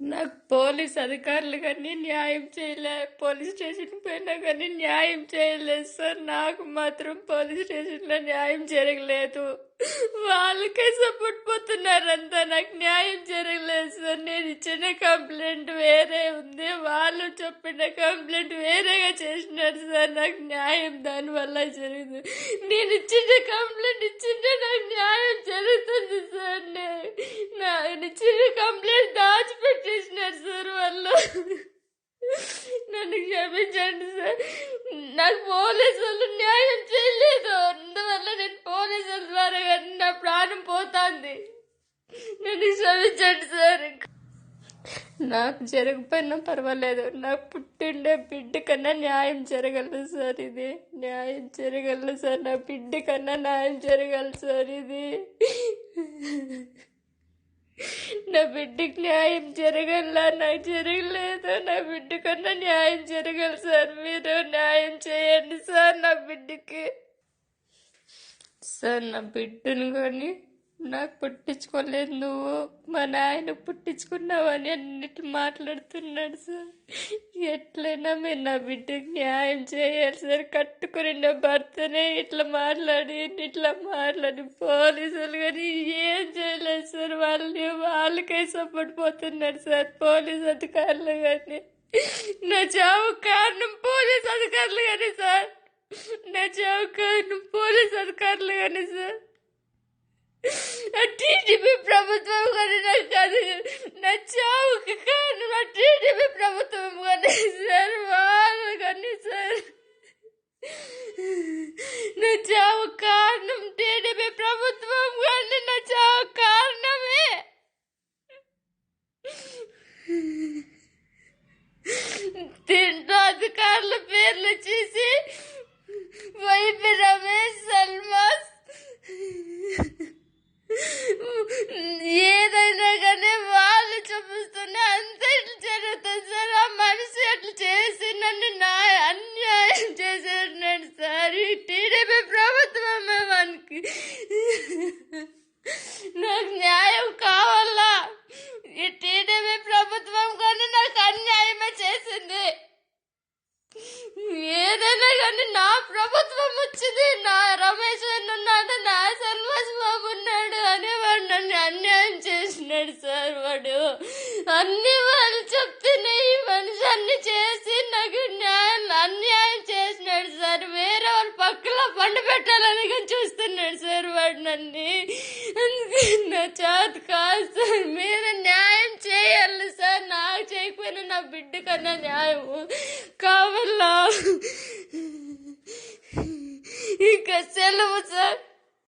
నాకు పోలీస్ అధికారులు కానీ న్యాయం చేయలే పోలీస్ స్టేషన్ పోయినా కానీ న్యాయం చేయలేదు సార్. నాకు మాత్రం పోలీస్ స్టేషన్లో న్యాయం జరగలేదు. వాళ్ళకే సపోర్ట్ పోతున్నారంతా నాకు న్యాయం జరగలేదు సార్. నేను ఇచ్చిన కంప్లైంట్ వేరే ఉంది. వాళ్ళు చెప్పిన కంప్లైంట్ వేరేగా చేసినారు సార్. నాకు న్యాయం దానివల్ల జరిగింది. నేను ఇచ్చిన కంప్లైంట్ ఇచ్చింటే నాకు న్యాయం జరుగుతుంది సార్. నేను ఇచ్చిన కంప్లైంట్ దాచిపెట్టేసినారు సార్ వాళ్ళు నన్ను క్షమించండి సార్ నాకు పోలీసు వాళ్ళు న్యాయం చేయలేదు. అందువల్ల నేను పోలీసుల ద్వారా కానీ నా ప్రాణం పోతుంది. నన్ను క్షమించండి సార్. నాకు జరగకపోయినా పర్వాలేదు. నాకు పుట్టిండే బిడ్డ కన్నా న్యాయం జరగలదు సార్ ఇది. న్యాయం జరగలదు సార్. నా బిడ్డ కన్నా న్యాయం జరగదు సార్ ఇది. నా బిడ్డకి న్యాయం జరగల్లా నాకు జరగలేదు. నా బిడ్డ కన్నా న్యాయం జరగదు సార్. మీరు న్యాయం చేయండి సార్ నా బిడ్డకి. సార్ నా బిడ్డను కానీ నాకు పుట్టించుకోలేదు నువ్వు. మా నాయన పుట్టించుకున్నావని అన్నిటి మాట్లాడుతున్నాడు సార్. ఎట్లయినా మీరు నా బిడ్డకి న్యాయం చేయాలి సార్. కట్టుకుని నా భర్తనే ఇట్లా మాట్లాడి ఇట్లా మాట్లాడి పోలీసులు కానీ ఏం చేయలేదు సార్. వాళ్ళని వాళ్ళకే సపోర్ట్ పోతున్నారు సార్. పోలీస్ అధికారులు కానీ నా చావు కారణం పోలీస్ అధికారులు కానీ సార్. నా చావు కారణం పోలీస్ అధికారులు కానీ సార్. ప్రభుత్వం కానీ నాకు కాదు నా చావుకి కారణం ఆ టీడీపీ ప్రభుత్వం కానీ సార్? వాళ్ళు కానీ సార్. నా చావు కారణం టీడీపీ ప్రభుత్వం కానీ నా చావు కారణమే తింటూ అధికారుల పేర్లు చేసి వైపి రమేష్ సల్మాస్ ఏదైనా కానీ వాళ్ళు చూపిస్తున్నా అంతే ఇట్లా జరుగుతుంది సార్ ఆ మనిషి అట్లా చేసి నన్ను నా అన్యాయం చేసేసినాడు సార్ ఈ టీడీపీ ప్రభుత్వమే మనకి నాకు న్యాయం కావాలా ఈ టీడీపీ ప్రభుత్వం కానీ నాకు అన్యాయమే చేసింది ఏదైనా కానీ నా ప్రభుత్వం వచ్చింది నా రమేష్ అన్న ఉన్నాడు నా సల్వాస్ బాబు ఉన్నాడు అని వాడు నన్ను అన్యాయం చేసినాడు సార్ వాడు. అన్ని వాళ్ళు చెప్తేనే ఈ మనిషి అన్ని చేసి నాకు న్యాయం అన్యాయం చేసినాడు సార్. వేరే వాళ్ళ పక్కలో పండు పెట్టాలని కానీ చూస్తున్నాడు సార్ వాడు నన్ను. అందుకే నా చేత కాదు సార్ మీరు న్యాయం చేయాలి సార్. నాకు చేయకపోయినా నా బిడ్డ కన్నా న్యాయం కావాలా ఇంకా సెలవు సార్